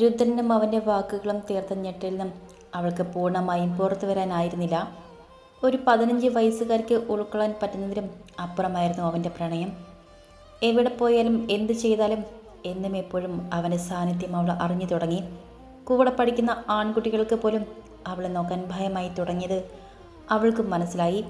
രുദ്രനും അവന്റെ വാക്കുകളും തീർത്ത ഞെട്ടലിനും അവൾക്ക് പൂർണമായും പുറത്തു വരാനായിരുന്നില്ല. ഒരു പതിനഞ്ച് വയസ്സുകാർക്ക് ഉൾക്കൊള്ളാൻ പറ്റുന്നതിലും അപ്പുറമായിരുന്നു അവന്റെ പ്രണയം. എവിടെ പോയാലും എന്ത് ചെയ്താലും എന്നും എപ്പോഴും അവന്റെ സാന്നിധ്യം അവൾ അറിഞ്ഞു തുടങ്ങി. കൂടെ പഠിക്കുന്ന ആൺകുട്ടികൾക്ക് പോലും അവളെ നോക്കാൻ ഭയമായി തുടങ്ങിയത് അവൾക്ക് മനസ്സിലായി.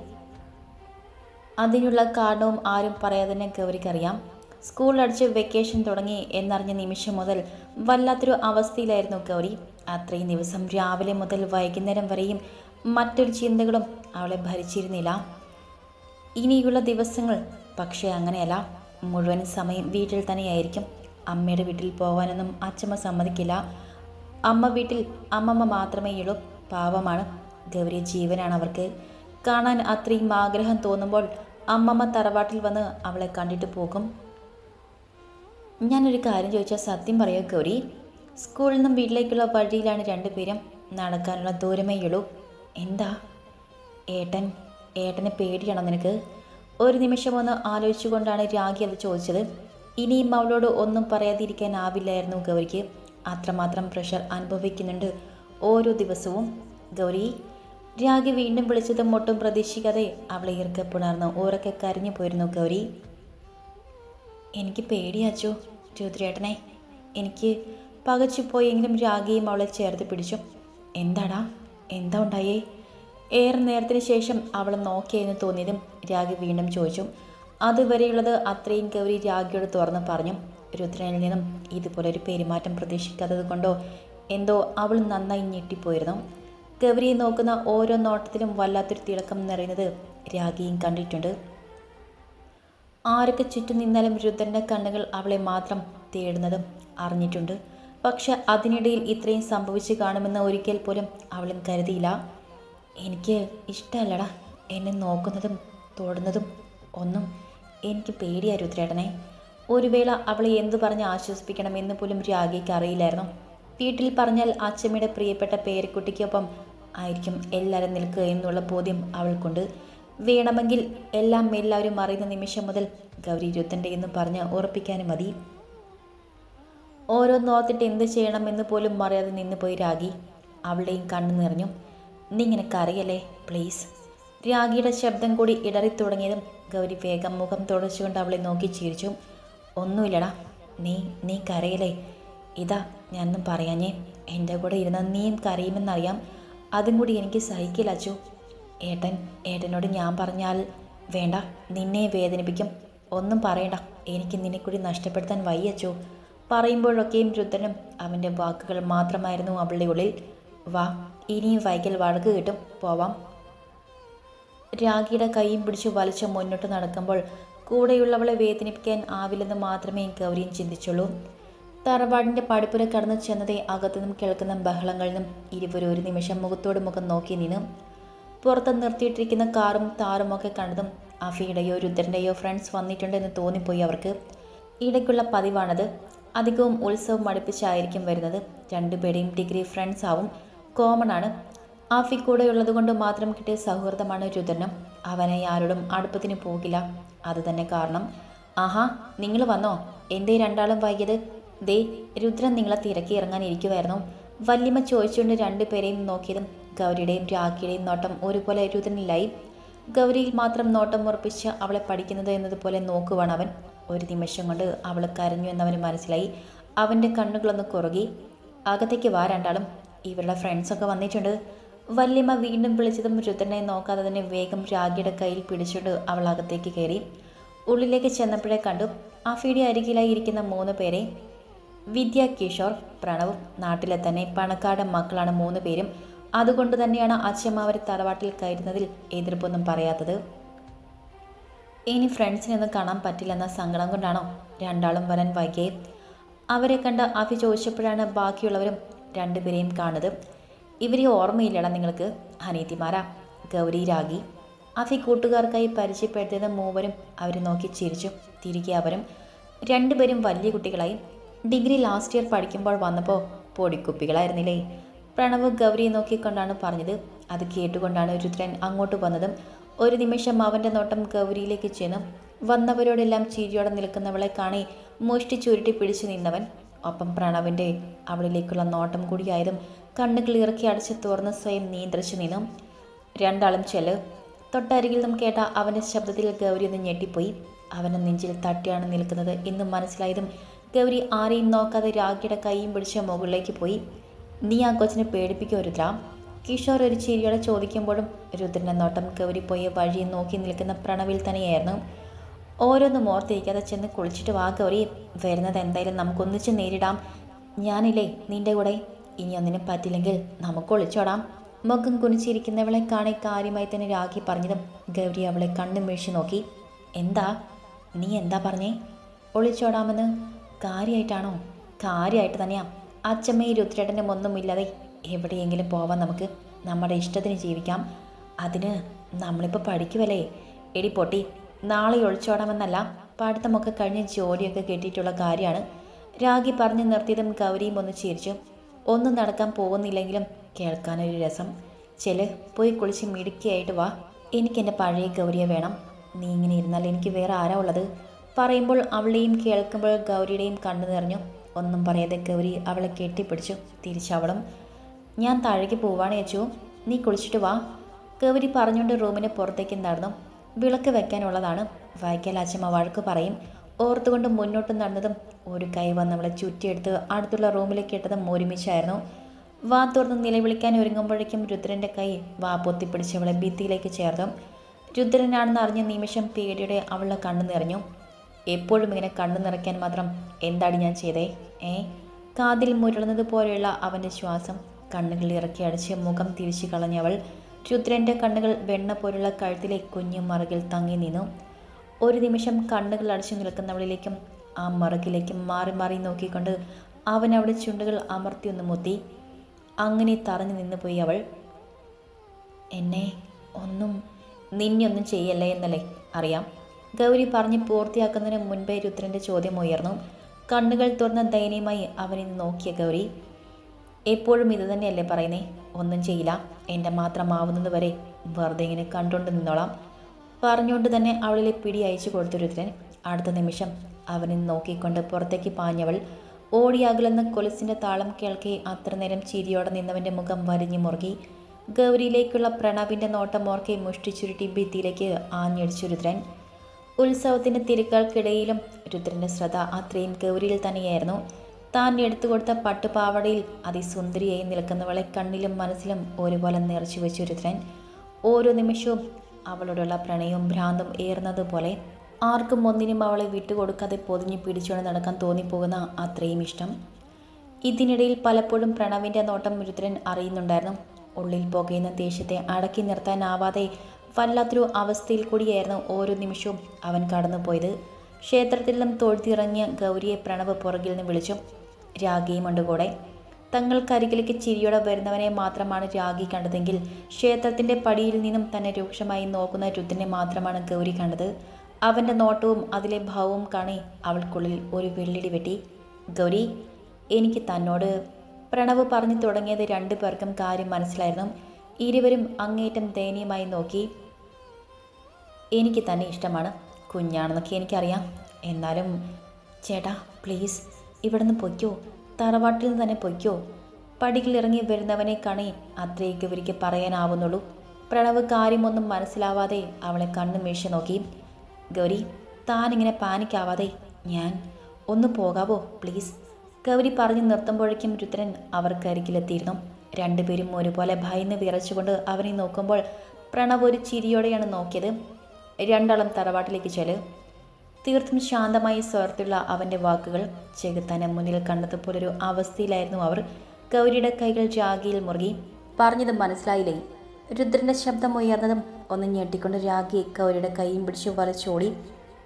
അതിനുള്ള കാരണവും ആരും പറയാതെ തന്നെ ഗൗരിക്കറിയാം. സ്കൂൾ അടിച്ച് വെക്കേഷൻ തുടങ്ങി എന്നറിഞ്ഞ നിമിഷം മുതൽ വല്ലാത്തൊരു അവസ്ഥയിലായിരുന്നു ഗൗരി. അത്രയും ദിവസം രാവിലെ മുതൽ വൈകുന്നേരം വരെയും മറ്റൊരു ചിന്തകളും അവളെ ഭരിച്ചിരുന്നില്ല. ഇനിയുള്ള ദിവസങ്ങൾ പക്ഷേ അങ്ങനെയല്ല. മുഴുവൻ സമയം വീട്ടിൽ തന്നെയായിരിക്കും. അമ്മയുടെ വീട്ടിൽ പോകാനൊന്നും അച്ഛമ്മ സമ്മതിക്കില്ല. അമ്മ വീട്ടിൽ അമ്മമ്മ മാത്രമേ ഉള്ളൂ. പാവമാണ്. ഗൗരി ജീവനാണ് അവർക്ക്. കാണാൻ അത്രയും ആഗ്രഹം തോന്നുമ്പോൾ അമ്മമ്മ തറവാട്ടിൽ വന്ന് അവളെ കണ്ടിട്ട് പോകും. ഞാനൊരു കാര്യം ചോദിച്ചാൽ സത്യം പറയുക ഗൗരി. സ്കൂളിൽ നിന്നും വീട്ടിലേക്കുള്ള വഴിയിലാണ് രണ്ടുപേരും നടക്കാനുള്ള ദൂരമേ ഉള്ളൂ. എന്താ? ഏട്ടൻ ഏട്ടനെ പേടിയാണോ നിനക്ക്? ഒരു നിമിഷം ഒന്ന് ആലോചിച്ചുകൊണ്ടാണ് രാഗി അത് ചോദിച്ചത്. ഇനിയും അവളോട് ഒന്നും പറയാതിരിക്കാനാവില്ലായിരുന്നു ഗൗരിക്ക്. അത്രമാത്രം പ്രഷർ അനുഭവിക്കുന്നുണ്ട് ഓരോ ദിവസവും. ഗൗരി രാഗി വീണ്ടും വിളിച്ചതും ഒട്ടും പ്രതീക്ഷിക്കാതെ അവളെ ഈർക്കപ്പുണർന്നു ഉറക്കെ കരഞ്ഞു പോയിരുന്നു ഗൗരി. എനിക്ക് പേടിയാച്ചു രുദ്രേട്ടനെ എനിക്ക് പകച്ചുപോയെങ്കിലും രാഗിയും അവളെ ചേർത്ത് പിടിച്ചു. എന്താടാ? എന്താ ഉണ്ടായേ? ഏറെ നേരത്തിന് ശേഷം അവളെ നോക്കിയെന്ന് തോന്നിയതും രാഗി വീണ്ടും ചോദിച്ചു. അതുവരെയുള്ളത് അത്രയും ഗൗരി രാഗിയോട് തുറന്ന് പറഞ്ഞു. രുദ്രനിൽ നിന്നും ഇതുപോലെ ഒരു പെരുമാറ്റം പ്രതീക്ഷിക്കാത്തത് കൊണ്ടോ എന്തോ അവൾ നന്നായി ഞെട്ടിപ്പോയിരുന്നു. ഗൗരിയെ നോക്കുന്ന ഓരോ നോട്ടത്തിലും വല്ലാത്തൊരു തിളക്കം നിറയുന്നത് രാഗിയും കണ്ടിട്ടുണ്ട്. ആരൊക്കെ ചുറ്റും നിന്നാലും രുദ്രന്റെ കണ്ണുകൾ അവളെ മാത്രം തേടുന്നതും അറിഞ്ഞിട്ടുണ്ട്. പക്ഷെ അതിനിടയിൽ ഇത്രയും സംഭവിച്ചു കാണുമെന്ന് ഒരിക്കൽ പോലും അവളും കരുതിയില്ല. എനിക്ക് ഇഷ്ടമല്ലടാ എന്നെ നോക്കുന്നതും തൊടുന്നതും ഒന്നും. എനിക്ക് പേടിയാ രുദ്രേട്ടനെ. ഒരു വേള അവളെ എന്തു പറഞ്ഞ് ആശ്വസിപ്പിക്കണമെന്ന് പോലും രാഗിക്ക് അറിയില്ലായിരുന്നു. വീട്ടിൽ പറഞ്ഞാൽ അച്ഛമ്മയുടെ പ്രിയപ്പെട്ട പേരക്കുട്ടിക്കൊപ്പം ആയിരിക്കും എല്ലാവരും നിൽക്കുക എന്നുള്ള ബോധ്യം അവൾക്കുണ്ട്. വേണമെങ്കിൽ എല്ലാം എല്ലാവരും അറിയുന്ന നിമിഷം മുതൽ ഗൗരി ഇരുപത്തിന്റെ എന്ന് പറഞ്ഞ് ഉറപ്പിക്കാനും മതി. ഓരോ നോത്തിട്ട് എന്ത് ചെയ്യണമെന്ന് പോലും അറിയാതെ നിന്നുപോയി രാഗി. അവളുടെയും കണ്ണു നിറഞ്ഞു. നീ ഇങ്ങനെ പ്ലീസ് രാഗിയുടെ ശബ്ദം കൂടി ഇടറി തുടങ്ങിയതും ഗൗരി വേഗം മുഖം തുടച്ചുകൊണ്ട് അവളെ നോക്കി ചിരിച്ചു. ഒന്നുമില്ലടാ നീ നീ കരയല്ലേ ഇതാ ഞാനൊന്നും പറയാഞ്ഞേ. എന്റെ കൂടെ ഇരുന്ന നീയും കരയുമെന്നറിയാം. അതും കൂടി എനിക്ക് സഹിക്കില്ല അച്ചു. ഏട്ടൻ ഏട്ടനോട് ഞാൻ പറഞ്ഞാൽ വേണ്ട. നിന്നെ വേദനിപ്പിക്കും. ഒന്നും പറയണ്ട. എനിക്ക് നിന്നെ കൂടി നഷ്ടപ്പെടുത്താൻ വയ്യച്ചു പറയുമ്പോഴൊക്കെയും രുദ്രനും അവന്റെ വാക്കുകൾ മാത്രമായിരുന്നു അവളുടെ ഉള്ളിൽ. വാ ഇനിയും വൈകൽ വഴക്ക് കിട്ടും. പോവാം. രാഖിയുടെ കൈയും പിടിച്ച് വലിച്ച് മുന്നോട്ട് നടക്കുമ്പോൾ കൂടെയുള്ളവളെ വേദനിപ്പിക്കാൻ ആവില്ലെന്ന് മാത്രമേ ഗൗരിയും ചിന്തിച്ചുള്ളൂ. തറവാടിന്റെ പടിപ്പുര കടന്നു ചെന്നതേ അകത്തുനിന്നും കേൾക്കുന്ന ബഹളങ്ങളിൽ നിന്നും ഇരുവരും ഒരു നിമിഷം മുഖത്തോട് മുഖം നോക്കി നിന്നു. പുറത്ത് നിർത്തിയിട്ടിരിക്കുന്ന കാറും താറും ഒക്കെ കണ്ടതും അഫിയുടെയോ രുദ്രന്റെയോ ഫ്രണ്ട്സ് വന്നിട്ടുണ്ടെന്ന് തോന്നിപ്പോയി അവർക്ക്. ഇടയ്ക്കുള്ള പതിവാണത്. അധികവും ഉത്സവം അടുപ്പിച്ചായിരിക്കും വരുന്നത്. രണ്ടുപേരെയും ഡിഗ്രി ഫ്രണ്ട്സ് ആവും. കോമൺ ആണ്. ആഫി കൂടെ ഉള്ളതുകൊണ്ട് മാത്രം കിട്ടിയ സൗഹൃദമാണ് രുദ്രനും. അവനെ ആരോടും അടുപ്പത്തിന് പോകില്ല. അത് തന്നെ കാരണം. ആഹാ നിങ്ങൾ വന്നോ? എന്തേ രണ്ടാളും വൈകിയത്? ദേ രുദ്രൻ നിങ്ങളെ തിരക്കി ഇറങ്ങാനിരിക്കുമായിരുന്നു വല്യമ്മ ചോദിച്ചുകൊണ്ട് രണ്ടുപേരെയും നോക്കിയതും ഗൗരിയുടെയും രാഖിയുടെയും നോട്ടം ഒരുപോലെ രുദ്രനിലായി. ഗൗരിയിൽ മാത്രം നോട്ടം ഉറപ്പിച്ച് അവളെ പഠിക്കുന്നത് എന്നതുപോലെ നോക്കുവാണ് അവൻ. ഒരു നിമിഷം കൊണ്ട് അവൾ കരഞ്ഞു എന്നവന് മനസ്സിലായി. അവന്റെ കണ്ണുകളൊന്ന് കുറുകി അകത്തേക്ക് വാ രണ്ടാളും. ഇവരുടെ ഫ്രണ്ട്സൊക്കെ വന്നിട്ടുണ്ട്. വല്യമ്മ വീണ്ടും വിളിച്ചതും രുദ്രനെ നോക്കാതെ തന്നെ വേഗം രാഗിയുടെ കയ്യിൽ പിടിച്ചുകൊണ്ട് അവൾ അകത്തേക്ക് കയറി. ഉള്ളിലേക്ക് ചെന്നപ്പോഴേ കണ്ടു അഫിയുടെ അരികിലായി ഇരിക്കുന്ന മൂന്ന് പേരെ. വിദ്യ കിഷോർ പ്രണവും. നാട്ടിലെ തന്നെ പണക്കാരുടെ മക്കളാണ് മൂന്ന് പേരും. അതുകൊണ്ട് തന്നെയാണ് അച്ഛമ്മ അവരെ തറവാട്ടിൽ കയറുന്നതിൽ എതിർപ്പൊന്നും പറയാത്തത്. ഇനി ഫ്രണ്ട്സിനൊന്നും കാണാൻ പറ്റില്ലെന്ന സങ്കടം കൊണ്ടാണോ രണ്ടാളും വരാൻ വൈകിയേ? അവരെ കണ്ട് അഫി ചോദിച്ചപ്പോഴാണ് ബാക്കിയുള്ളവരും രണ്ടുപേരെയും കാണുന്നത്. ഇവരെ ഓർമ്മയില്ലടാ നിങ്ങൾക്ക് അനീതിമാരാ ഗൗരി രാഗി. അഫി കൂട്ടുകാർക്കായി പരിചയപ്പെടുത്തിയത് മൂവരും അവരെ നോക്കി ചിരിച്ചു. തിരികെ അവരും രണ്ടുപേരും വലിയ കുട്ടികളായി. ഡിഗ്രി ലാസ്റ്റ് ഇയർ പഠിക്കുമ്പോൾ വന്നപ്പോൾ പൊടിക്കുപ്പികളായിരുന്നില്ലേ? പ്രണവ് ഗൗരിയെ നോക്കിക്കൊണ്ടാണ് പറഞ്ഞത്. അത് കേട്ടുകൊണ്ടാണ് രുദ്രൻ അങ്ങോട്ട് വന്നതും ഒരു നിമിഷം അവന്റെ നോട്ടം ഗൗരിയിലേക്ക് ചെന്നു. വന്നവരോടെല്ലാം ചിരിയോടെ നിൽക്കുന്നവളെ കാണി മുഷ്ടി ചുരുട്ടി പിടിച്ചു നിന്നവൻ. ഒപ്പം പ്രണവിന്റെ അവളിലേക്കുള്ള നോട്ടം കൂടിയായതും കണ്ണുകൾ ഇറക്കി അടച്ച് തുറന്ന് സ്വയം നിയന്ത്രിച്ചു നിന്നു. രണ്ടാളും ചെൽ തൊട്ടരികിൽ നിന്നും കേട്ട അവന്റെ ശബ്ദത്തിൽ ഗൗരി ഒന്ന് ഞെട്ടിപ്പോയി. അവന്റെ നെഞ്ചിൽ തട്ടിയാണ് നിൽക്കുന്നത് എന്ന് മനസ്സിലായതും ഗൗരി ആരെയും നോക്കാതെ രാഖിയുടെ കൈയും പിടിച്ച് മുകളിലേക്ക് പോയി. നീ ആ കൊച്ചിനെ പേടിപ്പിക്കുക രുദ്ര. കിഷോർ ഒരു ചിരിയോടെ ചോദിക്കുമ്പോഴും രുദ്രന്റെ നോട്ടം ഗൗരി പോയ വഴി നോക്കി നിൽക്കുന്ന പ്രണവിൽ തന്നെയായിരുന്നു. ഓരോന്നും ഓർത്തിരിക്കാതെ ചെന്ന് കുളിച്ചിട്ട് വാ കവരി വരുന്നത് എന്തായാലും നമുക്കൊന്നിച്ച് നേരിടാം. ഞാനില്ലേ നിന്റെ കൂടെ. ഇനി ഒന്നിനും പറ്റില്ലെങ്കിൽ നമുക്ക് ഒളിച്ചോടാം. മുഖം കുനിച്ചിരിക്കുന്നവളെ കാണി കാര്യമായി തന്നെ രാഖി പറഞ്ഞതും ഗൗരി അവളെ കണ്ണു വീഴ്ച നോക്കി. എന്താ? നീ എന്താ പറഞ്ഞേ? ഒളിച്ചോടാമെന്ന് കാര്യമായിട്ടാണോ കാര്യമായിട്ട് തന്നെയാ. അച്ഛമ്മയും രുദ്രേട്ടനും ഒന്നുമില്ലാതെ എവിടെയെങ്കിലും പോവാൻ നമുക്ക് നമ്മുടെ ഇഷ്ടത്തിന് ജീവിക്കാം. അതിന് നമ്മളിപ്പോൾ പഠിക്കുമല്ലേ എടി പൊട്ടി നാളെ ഒളിച്ചോടാമെന്നല്ല പഠിത്തമൊക്കെ കഴിഞ്ഞ് ജോലിയൊക്കെ കിട്ടിയിട്ടുള്ള കാര്യമാണ്. രാഗി പറഞ്ഞു നിർത്തിയതും ഗൗരിയും ഒന്ന് ചിരിച്ചു. ഒന്നും നടക്കാൻ പോകുന്നില്ലെങ്കിലും കേൾക്കാനൊരു രസം. ചെൽ പോയി കുളിച്ച് മിടുക്കിയായിട്ട് വാ. എനിക്കെന്റെ പഴയ ഗൗരിയെ വേണം. നീ ഇങ്ങനെ ഇരുന്നാൽ എനിക്ക് വേറെ ആരാ ഉള്ളത്? പറയുമ്പോൾ അവളെയും കേൾക്കുമ്പോൾ ഗൗരിയുടെയും കണ്ണു നിറഞ്ഞു. ഒന്നും പറയാതെ ഗൗരി അവളെ കെട്ടിപ്പിടിച്ചു. തിരിച്ചവളും ഞാൻ താഴേക്ക് പോവാണ് ചേച്ചു നീ കുളിച്ചിട്ട് വാ. ഗൗരി പറഞ്ഞുകൊണ്ട് റൂമിന് പുറത്തേക്ക് നടന്നു. വിളക്ക് വെക്കാനുള്ളതാണ്. വായിക്കാൽ അച്ഛമ്മ വഴക്ക് പറയും. ഓർത്തുകൊണ്ട് മുന്നോട്ട് നടന്നതും ഒരു കൈ വന്നവളെ ചുറ്റിയെടുത്ത് അടുത്തുള്ള റൂമിലേക്ക് ഇട്ടതും ഒരുമിച്ചായിരുന്നു. വാ തുറന്ന് നിലവിളിക്കാൻ ഒരുങ്ങുമ്പോഴേക്കും രുദ്രന്റെ കൈ വാ പൊത്തിപ്പിടിച്ച് അവളെ ഭിത്തിയിലേക്ക് ചേർന്നു രുദ്രനാണെന്ന് അറിഞ്ഞ നിമിഷം പേടിയുടെ അവളുടെ കണ്ണു നിറഞ്ഞു. എപ്പോഴും ഇങ്ങനെ കണ്ണു നിറയ്ക്കാൻ മാത്രം എന്താണ് ഞാൻ ചെയ്തേ? ഏ? കാതിൽ മുരളുന്നത് പോലെയുള്ള അവന്റെ ശ്വാസം കണ്ണുകൾ ഇറക്കി അടിച്ച് മുഖം തിരിച്ചു കളഞ്ഞവൾ രുദ്രന്റെ കണ്ണുകൾ വെണ്ണ പോലുള്ള കഴുത്തിലെ കുഞ്ഞു മറുകിൽ തങ്ങി നിന്നു. ഒരു നിമിഷം കണ്ണുകൾ അടച്ചു നിൽക്കുന്നവളിലേക്കും ആ മറുകിലേക്കും മാറി മാറി നോക്കിക്കൊണ്ട് അവൻ അവിടെ ചുണ്ടുകൾ അമർത്തിയൊന്ന് മുത്തി. അങ്ങനെ തറഞ്ഞു നിന്ന് പോയി അവൾ. എന്നെ ഒന്നും നിന്നെ ഒന്നും ചെയ്യല്ലേ എന്നല്ലേ അറിയാം. ഗൗരി പറഞ്ഞ് പൂർത്തിയാക്കുന്നതിന് മുൻപേ രുദ്രന്റെ ചോദ്യം ഉയർന്നു. കണ്ണുകൾ തുറന്ന ദയനീയമായി അവനെ നോക്കിയ ഗൗരി എപ്പോഴും ഇത് തന്നെയല്ലേ പറയുന്നേ? ഒന്നും ചെയ്യില്ല. എന്റെ മാത്രമാവുന്നത് വരെ വെറുതെ ഇങ്ങനെ കണ്ടുകൊണ്ട് നിന്നോളാം. പറഞ്ഞുകൊണ്ട് തന്നെ അവളിലെ പിടി അയച്ചു കൊടുത്തു രുദ്രൻ. അടുത്ത നിമിഷം അവനെ നോക്കിക്കൊണ്ട് പുറത്തേക്ക് പാഞ്ഞവൾ ഓടിയാകലെന്ന കൊലുസിന്റെ താളം കേൾക്കെ അത്ര നേരം ചിരിയോടെ നിന്നവന്റെ മുഖം വരിഞ്ഞു മുറുകി. ഗൗരിയിലേക്കുള്ള പ്രണവിന്റെ നോട്ടം ഓർക്കെ മുഷ്ടിച്ചുരുട്ടി ഭിത്തിയിലേക്ക് ആഞ്ഞടിച്ചു രുദ്രൻ. ഉത്സവത്തിന്റെ തിരക്കുകൾക്കിടയിലും രുദ്രന്റെ ശ്രദ്ധ അത്രയും ഗൗരിയിൽ തന്നെയായിരുന്നു. താൻ എടുത്തു കൊടുത്ത പട്ടുപാവടയിൽ അതിസുന്ദരിയായി നിൽക്കുന്നവളെ കണ്ണിലും മനസ്സിലും ഒരുപോലെ നിറച്ചു വെച്ചു രുദ്രൻ. ഓരോ നിമിഷവും അവളോടുള്ള പ്രണയവും ഭ്രാന്തും ഏറുന്നതുപോലെ ആർക്കും ഒന്നിനും അവളെ വിട്ടുകൊടുക്കാതെ പൊതിഞ്ഞു പിടിച്ചുകൊണ്ട് നടക്കാൻ തോന്നിപ്പോകുന്ന അത്രയും ഇഷ്ടം. ഇതിനിടയിൽ പലപ്പോഴും പ്രണവിന്റെ നോട്ടം രുദ്രൻ അറിയുന്നുണ്ടായിരുന്നു. ഉള്ളിൽ പുകയുന്ന ദേഷ്യത്തെ അടക്കി നിർത്താനാവാതെ വല്ലാത്തൊരു അവസ്ഥയിൽ കൂടിയായിരുന്നു ഓരോ നിമിഷവും അവൻ കടന്നുപോയത്. ക്ഷേത്രത്തിൽ നിന്നും തൊഴുത്തിറങ്ങിയ ഗൗരിയെ പ്രണവ് പുറകിൽ നിന്ന് വിളിച്ചു. രാഗിയുമുണ്ട് കൂടെ. തങ്ങൾക്കരികിലേക്ക് ചിരിയോടെ വരുന്നവനെ മാത്രമാണ് രാഗി കണ്ടതെങ്കിൽ ക്ഷേത്രത്തിന്റെ പടിയിൽ നിന്നും തന്നെ രൂക്ഷമായി നോക്കുന്ന രുദ്രനെ മാത്രമാണ് ഗൗരി കണ്ടത്. അവന്റെ നോട്ടവും അതിലെ ഭാവവും കാണി അവൾക്കുള്ളിൽ ഒരു വെള്ളിടി വെട്ടി. ഗൗരി എനിക്ക് തന്നോട് പ്രണവ് പറഞ്ഞു തുടങ്ങിയത് രണ്ടു പേർക്കും കാര്യം മനസ്സിലായിരുന്നു. ഇരുവരും അങ്ങേറ്റം ദയനീയമായി നോക്കി. എനിക്ക് തന്നെ ഇഷ്ടമാണ് കുഞ്ഞാണെന്നൊക്കെ എനിക്കറിയാം. എന്നാലും ചേട്ടാ പ്ലീസ് ഇവിടെ നിന്ന് പൊയ്ക്കോ. തറവാട്ടിൽ നിന്ന് തന്നെ പൊയ്ക്കോ. പടികളിറങ്ങി വരുന്നവനെ കണി അത്രയൊക്കെ ഇവർക്ക് പറയാനാവുന്നുള്ളൂ. പ്രണവ് കാര്യമൊന്നും മനസ്സിലാവാതെ അവളെ കണ്ണു മേശ നോക്കി. ഗൗരി താനിങ്ങനെ പാനിക്കാവാതെ ഞാൻ ഒന്ന് പോകാവോ പ്ലീസ് ഗൗരി പറഞ്ഞു നിർത്തുമ്പോഴേക്കും രുദ്രൻ അവർക്കരികിലെത്തിയിരുന്നു രണ്ടുപേരും ഒരുപോലെ ഭയന്ന് വിറച്ചുകൊണ്ട് അവനെ നോക്കുമ്പോൾ പ്രണവ് ഒരു ചിരിയോടെയാണ് നോക്കിയത്. രണ്ടാളും തറവാട്ടിലേക്ക് ചെൽ. തീർത്തും ശാന്തമായി സ്വർത്തുള്ള അവന്റെ വാക്കുകൾ ചെകുത്താനെ മുന്നിൽ കണ്ടതുപോലൊരു അവസ്ഥയിലായിരുന്നു അവർ. ഗൗരിയുടെ കൈകൾ രാഗിയിൽ മുറുകി. പറഞ്ഞത് മനസ്സിലായില്ലേ? രുദ്രന്റെ ശബ്ദം ഉയർന്നതും ഒന്ന് ഞെട്ടിക്കൊണ്ട് രാഗി ഗൗരിയുടെ കൈയും പിടിച്ച് വലച്ചോടി.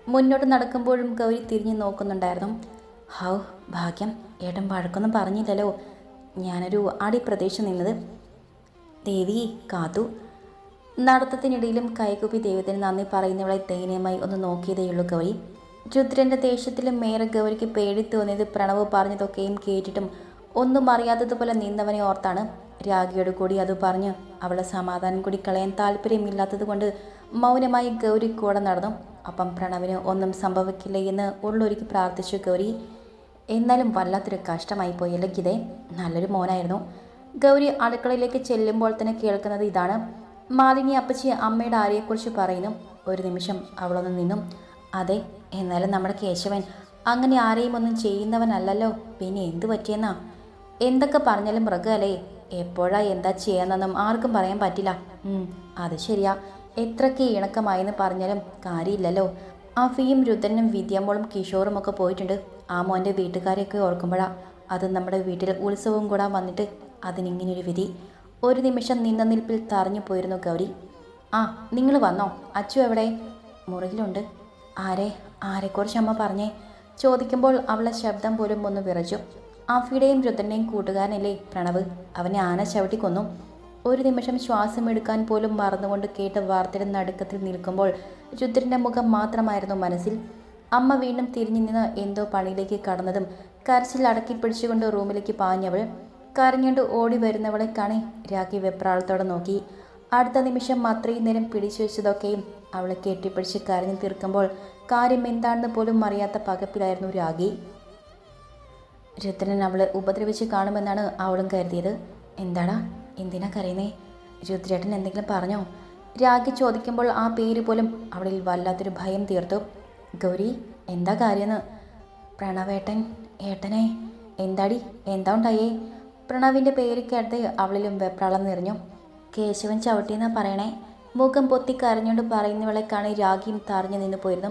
മുന്നോട്ട് നടക്കുമ്പോഴും ഗൗരി തിരിഞ്ഞു നോക്കുന്നുണ്ടായിരുന്നു. ഹൗ ഭാഗ്യം. ഏട്ടൻ വഴക്കൊന്നും പറഞ്ഞില്ലല്ലോ. ഞാനൊരു അടി പ്രദേശം നിന്നത്. ദേവി കാത്തു. നടത്തത്തിനിടയിലും കൈകുപ്പി ദൈവത്തിന് നന്ദി പറയുന്നവളെ ദയനീയമായി ഒന്ന് നോക്കിയതേയുള്ളൂ ഗൗരി. രുദ്രന്റെ ദേഷ്യത്തിലും മേറെ ഗൗരിക്ക് പേടി തോന്നിയത് പ്രണവ് പറഞ്ഞതൊക്കെയും കേട്ടിട്ടും ഒന്നും അറിയാത്തതുപോലെ നിന്നവനെ ഓർത്താണ് രാഗിയോട് കൂടി അത് പറഞ്ഞ്. അവളെ സമാധാനം കൂടി കളയാൻ താല്പര്യമില്ലാത്തത് കൊണ്ട് മൗനമായി ഗൗരി കൂടെ നടന്നു. അപ്പം പ്രണവിന് ഒന്നും സംഭവിക്കില്ല എന്ന് ഉള്ളൊരുക്കി പ്രാർത്ഥിച്ചു ഗൗരി. എന്നാലും വല്ലാത്തൊരു കഷ്ടമായി പോയല്ലോ ഗീതേ. നല്ലൊരു മോനായിരുന്നു. ഗൗരി അടുക്കളയിലേക്ക് ചെല്ലുമ്പോൾ തന്നെ കേൾക്കുന്നത് ഇതാണ്. മാലിനി അപ്പച്ചി അമ്മയുടെ ആരെയെക്കുറിച്ച് പറയുന്നു. ഒരു നിമിഷം അവളൊന്ന് നിന്നും. അതെ എന്നാലും നമ്മുടെ കേശവൻ അങ്ങനെ ആരെയും ഒന്നും ചെയ്യുന്നവനല്ലല്ലോ. പിന്നെ എന്തു പറ്റിയെന്നാ? എന്തൊക്കെ പറഞ്ഞാലും മൃഗമല്ലേ എപ്പോഴാ എന്താ ചെയ്യാന്നൊന്നും ആർക്കും പറയാൻ പറ്റില്ല. അത് ശരിയാ. എത്രയ്ക്ക് ഇണക്കമായെന്ന് പറഞ്ഞാലും കാര്യമില്ലല്ലോ. അഫിയും രുദ്രനും വിദ്യാമോളും കിഷോറും ഒക്കെ പോയിട്ടുണ്ട്. ആ മോന്റെ വീട്ടുകാരെയൊക്കെ ഓർക്കുമ്പോഴാ അത് നമ്മുടെ വീട്ടിൽ ഉത്സവവും കൂടാൻ വന്നിട്ട് അതിനിങ്ങനൊരു വിധി. ഒരു നിമിഷം നിന്ന നിൽപ്പിൽ തറഞ്ഞു പോയിരുന്നു ഗൗരി. ആ നിങ്ങൾ വന്നോ? അച്ചു എവിടെ? മുറിയിലുണ്ട്. ആരെ? ആരെക്കുറിച്ച് അമ്മ പറഞ്ഞേ? ചോദിക്കുമ്പോൾ അവളെ ശബ്ദം പോലും ഒന്ന് വിറച്ചു. ആഫിയുടെയും രുദ്രന്റെയും കൂട്ടുകാരനല്ലേ പ്രണവ്? അവനെ ആന ചവിട്ടിക്കൊന്നു ഒരു നിമിഷം ശ്വാസം എടുക്കാൻ പോലും മറന്നുകൊണ്ട് കേട്ട വാർത്തയുടെ നടുക്കത്തിൽ നിൽക്കുമ്പോൾ രുദ്രന്റെ മുഖം മാത്രമായിരുന്നു മനസ്സിൽ. അമ്മ വീണ്ടും തിരിഞ്ഞു നിന്ന് എന്തോ പണിയിലേക്ക് കടന്നതും കരച്ചിൽ അടക്കി പിടിച്ചുകൊണ്ട് റൂമിലേക്ക് പാഞ്ഞവൾ കരഞ്ഞുകൊണ്ട് ഓടി വരുന്നവളെ കാണി രാഖി വെപ്രാളത്തോടെ നോക്കി. അടുത്ത നിമിഷം അത്രയും നേരം പിടിച്ചു വെച്ചതൊക്കെയും അവളെ കെട്ടിപ്പിടിച്ച് കരഞ്ഞു തീർക്കുമ്പോൾ കാര്യം എന്താണെന്ന് പോലും അറിയാത്ത പകപ്പിലായിരുന്നു രാഖി. രുദ്രൻ അവളെ ഉപദ്രവിച്ച് കാണുമെന്നാണ് അവളും കരുതിയത്. എന്താടാ എന്തിനാ കരയുന്നേ? രുദ്രേട്ടൻ എന്തെങ്കിലും പറഞ്ഞോ? രാഖി ചോദിക്കുമ്പോൾ ആ പേര് പോലും അവളിൽ വല്ലാത്തൊരു ഭയം തീർത്തു. ഗൗരി എന്താ കാര്യമെന്ന്? പ്രണവേട്ടൻ ഏട്ടനെ എന്താടി എന്താ ഉണ്ടായേ? പ്രണവിന്റെ പേര് കേട്ട് അവളിലും വെപ്രാളം നിറഞ്ഞു. കേശവൻ ചവിട്ടിയെന്നാ പറയണേ? മുഖം പൊത്തി കരഞ്ഞുകൊണ്ട് പറയുന്നവളെ കാണി രാഗിയും തറഞ്ഞു നിന്ന് പോയിരുന്നു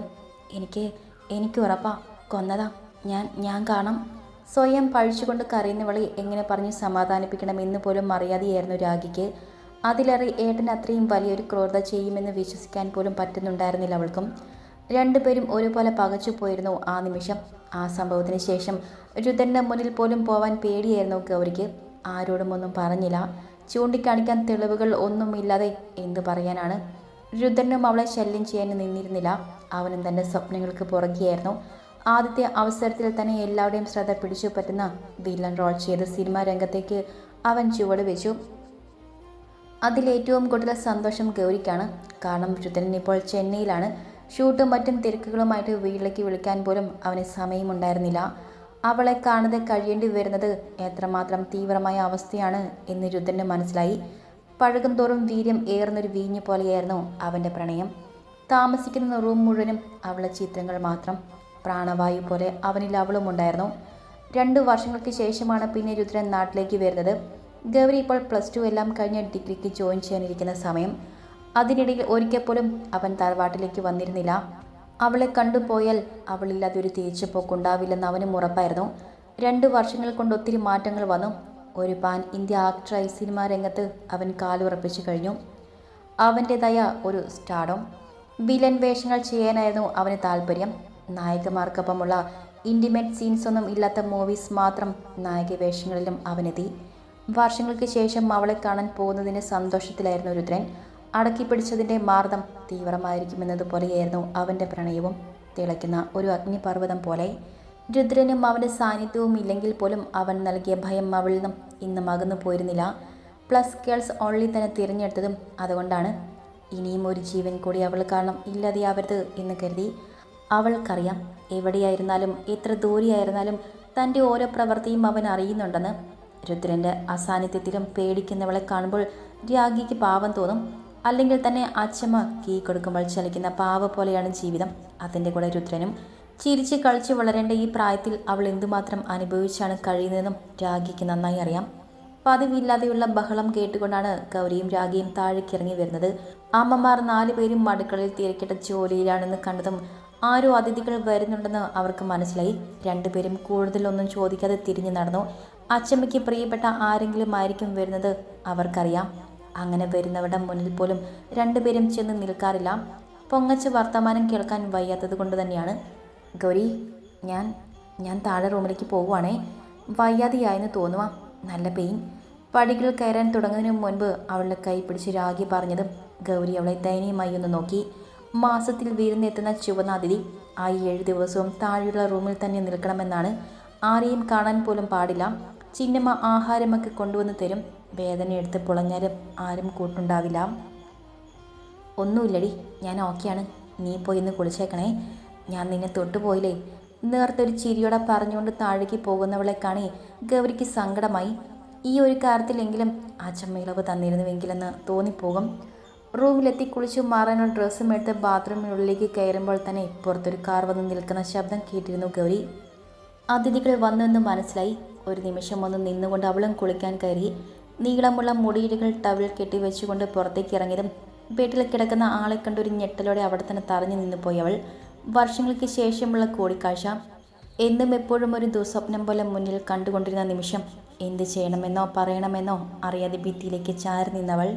എനിക്ക് എനിക്ക് ഉറപ്പാ. കൊന്നതാ. ഞാൻ ഞാൻ കാണാം. സ്വയം പഴിച്ചുകൊണ്ട് കരയുന്നവളെ എങ്ങനെ പറഞ്ഞ് സമാധാനിപ്പിക്കണമെന്ന് പോലും അറിയാതെയായിരുന്നു രാഗിക്ക്. അതിലേറെ ഏട്ടൻ അത്രയും വലിയൊരു ക്രൂരത ചെയ്യുമെന്ന് വിശ്വസിക്കാൻ പോലും പറ്റുന്നുണ്ടായിരുന്നില്ല അവൾക്കും. രണ്ടുപേരും ഒരുപോലെ പകച്ചു പോയിരുന്നു ആ നിമിഷം. ആ സംഭവത്തിന് ശേഷം രുദ്രന്റെ മുന്നിൽ പോലും പോവാൻ പേടിയായിരുന്നു ഗൗരിക്ക്. ആരോടും ഒന്നും പറഞ്ഞില്ല. ചൂണ്ടിക്കാണിക്കാൻ തെളിവുകൾ ഒന്നുമില്ലാതെ എന്തു പറയാനാണ്? രുദ്രനും അവളെ ശല്യം ചെയ്യാൻ നിന്നിരുന്നില്ല. അവനും തന്റെ സ്വപ്നങ്ങൾക്ക് പുറകെയായിരുന്നു. ആദ്യത്തെ അവസരത്തിൽ തന്നെ എല്ലാവരുടെയും ശ്രദ്ധ പിടിച്ചു പറ്റുന്ന വില്ലൻ റോൾ ചെയ്ത് സിനിമാ രംഗത്തേക്ക് അവൻ ചുവട് വെച്ചു. അതിലേറ്റവും കൂടുതൽ സന്തോഷം ഗൗരിക്കാണ്. കാരണം രുദ്രൻ ഇപ്പോൾ ചെന്നൈയിലാണ്. ഷൂട്ടും മറ്റും തിരക്കുകളുമായിട്ട് വീട്ടിലേക്ക് വിളിക്കാൻ പോലും അവന് സമയമുണ്ടായിരുന്നില്ല. അവളെ കാണാതെ കഴിയേണ്ടി വരുന്നത് എത്രമാത്രം തീവ്രമായ അവസ്ഥയാണ് എന്ന് രുദ്രന് മനസ്സിലായി. പഴകും തോറും വീര്യം ഏറുന്നൊരു വീഞ്ഞു പോലെയായിരുന്നു അവന്റെ പ്രണയം. താമസിക്കുന്ന റൂം മുഴുവനും അവളെ ചിത്രങ്ങൾ മാത്രം. പ്രാണവായു പോലെ അവനിൽ അവളും ഉണ്ടായിരുന്നു. രണ്ട് വർഷങ്ങൾക്ക് ശേഷമാണ് പിന്നെ രുദ്രൻ നാട്ടിലേക്ക് വരുന്നത്. ഗൗരി ഇപ്പോൾ പ്ലസ് ടു എല്ലാം കഴിഞ്ഞ് ഡിഗ്രിക്ക് ജോയിൻ ചെയ്യാനിരിക്കുന്ന സമയം. അതിനിടയിൽ ഒരിക്കൽ പോലും അവൻ തറവാട്ടിലേക്ക് വന്നിരുന്നില്ല. അവളെ കണ്ടുപോയാൽ അവളില്ലാതെ ഒരു തിരിച്ചുപോക്കുണ്ടാവില്ലെന്ന് അവനും ഉറപ്പായിരുന്നു. രണ്ട് വർഷങ്ങൾ കൊണ്ട് ഒത്തിരി മാറ്റങ്ങൾ വന്നു. ഒരു പാൻ ഇന്ത്യ ആക്ടറായി സിനിമാ രംഗത്ത് അവൻ കാലുറപ്പിച്ചു കഴിഞ്ഞു. അവന്റെതായ ഒരു സ്റ്റാർഡം വിലൻ വേഷങ്ങൾ ചെയ്യാനായിരുന്നു അവന് താല്പര്യം. നായകമാർക്കൊപ്പമുള്ള ഇന്റിമേറ്റ് സീൻസ് ഒന്നും ഇല്ലാത്ത മൂവീസ് മാത്രം നായക വേഷങ്ങളിലും അവനെത്തി. വർഷങ്ങൾക്ക് ശേഷം അവളെ കാണാൻ പോകുന്നതിന് സന്തോഷത്തിലായിരുന്നു രുദ്രൻ അടക്കി പിടിച്ചതിന്റെ മാർദ്ദം തീവ്രമായിരിക്കുമെന്നതുപോലെയായിരുന്നു അവന്റെ പ്രണയവും. തിളയ്ക്കുന്ന ഒരു അഗ്നിപർവതം പോലെ രുദ്രനും അവന്റെ സാന്നിധ്യവും ഇല്ലെങ്കിൽ പോലും അവൻ നൽകിയ ഭയം അവളിൽ നിന്നും ഇന്നും അകന്നു പോയിരുന്നില്ല. പ്ലസ് ഗേൾസ് ഓൺലി തന്നെ തിരഞ്ഞെടുത്തതും അതുകൊണ്ടാണ്. ഇനിയും ഒരു ജീവൻ കൂടി അവൾ കാരണം ഇല്ലാതെയാവരുത് എന്ന് കരുതി. അവൾക്കറിയാം എവിടെയായിരുന്നാലും എത്ര ദൂരെയായിരുന്നാലും തന്റെ ഓരോ പ്രവൃത്തിയും അവൻ അറിയുന്നുണ്ടെന്ന്. രുദ്രന്റെ അസാന്നിധ്യത്തിലും പേടിക്കുന്നവളെ കാണുമ്പോൾ രാഗിക്ക് പാവം തോന്നും. അല്ലെങ്കിൽ തന്നെ അച്ഛമ്മ കീ കൊടുക്കുമ്പോൾ ചലിക്കുന്ന പാവ പോലെയാണ് ജീവിതം. അതിന്റെ കൂടെ രുദ്രനും ചിരിച്ച് കളിച്ച് വളരേണ്ട ഈ പ്രായത്തിൽ അവൾ എന്തുമാത്രം അനുഭവിച്ചാണ് കഴിയുന്നതെന്നും രാഗിക്ക് നന്നായി അറിയാം. പതിവില്ലാതെയുള്ള ബഹളം കേട്ടുകൊണ്ടാണ് ഗൗരിയും രാഗിയും താഴേക്കിറങ്ങി വരുന്നത്. അമ്മമാർ നാലുപേരും അടുക്കളയിൽ തിരക്കിട്ട ജോലിയിലാണെന്ന് കണ്ടതും ആരോ അതിഥികൾ വരുന്നുണ്ടെന്ന് അവർക്ക് മനസ്സിലായി. രണ്ടുപേരും കൂടുതലൊന്നും ചോദിക്കാതെ തിരിഞ്ഞു നടന്നു. അച്ചമ്മയ്ക്ക് പ്രിയപ്പെട്ട ആരെങ്കിലും ആയിരിക്കും വരുന്നത് അവർക്കറിയാം. അങ്ങനെ വരുന്നവരുടെ മുന്നിൽ പോലും രണ്ടുപേരും ചെന്ന് നിൽക്കാറില്ല. പൊങ്ങച്ച് വർത്തമാനം കേൾക്കാൻ വയ്യാത്തത് കൊണ്ട് തന്നെയാണ്. ഗൗരി ഞാൻ ഞാൻ താഴെ റൂമിലേക്ക് പോവുകയാണേ വയ്യാതെയായെന്ന് തോന്നുക നല്ല പെയിൻ. പടികൾ കയറാൻ തുടങ്ങുന്നതിന് മുൻപ് അവളുടെ കൈ പിടിച്ച് രാഗി പറഞ്ഞത് ഗൗരി അവളെ ദയനീയമായി ഒന്ന് നോക്കി. മാസത്തിൽ വീരുന്നെത്തുന്ന ചുവന്ന അതിഥി ആ ഏഴ് ദിവസവും താഴെയുള്ള റൂമിൽ തന്നെ നിൽക്കണമെന്നാണ്. ആരെയും കാണാൻ പോലും പാടില്ല. ചിന്നമ്മ ആഹാരമൊക്കെ കൊണ്ടുവന്ന് തരും. വേദന പുളഞ്ഞാൽ ആരും കൂട്ടുണ്ടാവില്ല. ഒന്നുമില്ലടി ഞാൻ ഓക്കെയാണ്. നീ പോയി ഇന്ന് കുളിച്ചേക്കണേ. ഞാൻ നിന്നെ തൊട്ടുപോയില്ലേ നേർത്തൊരു ചിരിയോടെ പറഞ്ഞുകൊണ്ട് താഴേക്ക് പോകുന്നവളെ കാണി ഗൗരിക്ക് സങ്കടമായി. ഈ ഒരു കാര്യത്തിലെങ്കിലും അച്ചമ്മയിളവ് തന്നിരുന്നുവെങ്കിലെന്ന് തോന്നിപ്പോകും. റൂമിലെത്തി കുളിച്ച് മാറാനുള്ള ഡ്രസ്സും എടുത്ത് ബാത്റൂമിനുള്ളിലേക്ക് കയറുമ്പോൾ തന്നെ പുറത്തൊരു കാർ വന്ന് നിൽക്കുന്ന ശബ്ദം കേട്ടിരുന്നു ഗൗരി. അതിഥികൾ വന്നെന്ന് മനസ്സിലായി. ഒരു നിമിഷം ഒന്ന് നിന്നുകൊണ്ട് അവളും കുളിക്കാൻ കയറി. നീളമുള്ള മുടിയിലുകൾ കെട്ടി വെച്ചുകൊണ്ട് പുറത്തേക്ക് ഇറങ്ങിയതും ബെഡിൽ കിടക്കുന്ന ആളെ കണ്ടൊരു ഞെട്ടലോടെ അവിടെ തന്നെ തറഞ്ഞു നിന്ന് പോയവൾ വർഷങ്ങൾക്ക് ശേഷമുള്ള കൂടിക്കാഴ്ച. എന്നും എപ്പോഴും ഒരു ദുസ്വപ്നം പോലെ മുന്നിൽ കണ്ടുകൊണ്ടിരുന്ന നിമിഷം എന്ത് ചെയ്യണമെന്നോ പറയണമെന്നോ അറിയാതെ ഭിത്തിയിലേക്ക് ചാരി നിന്നവൾ.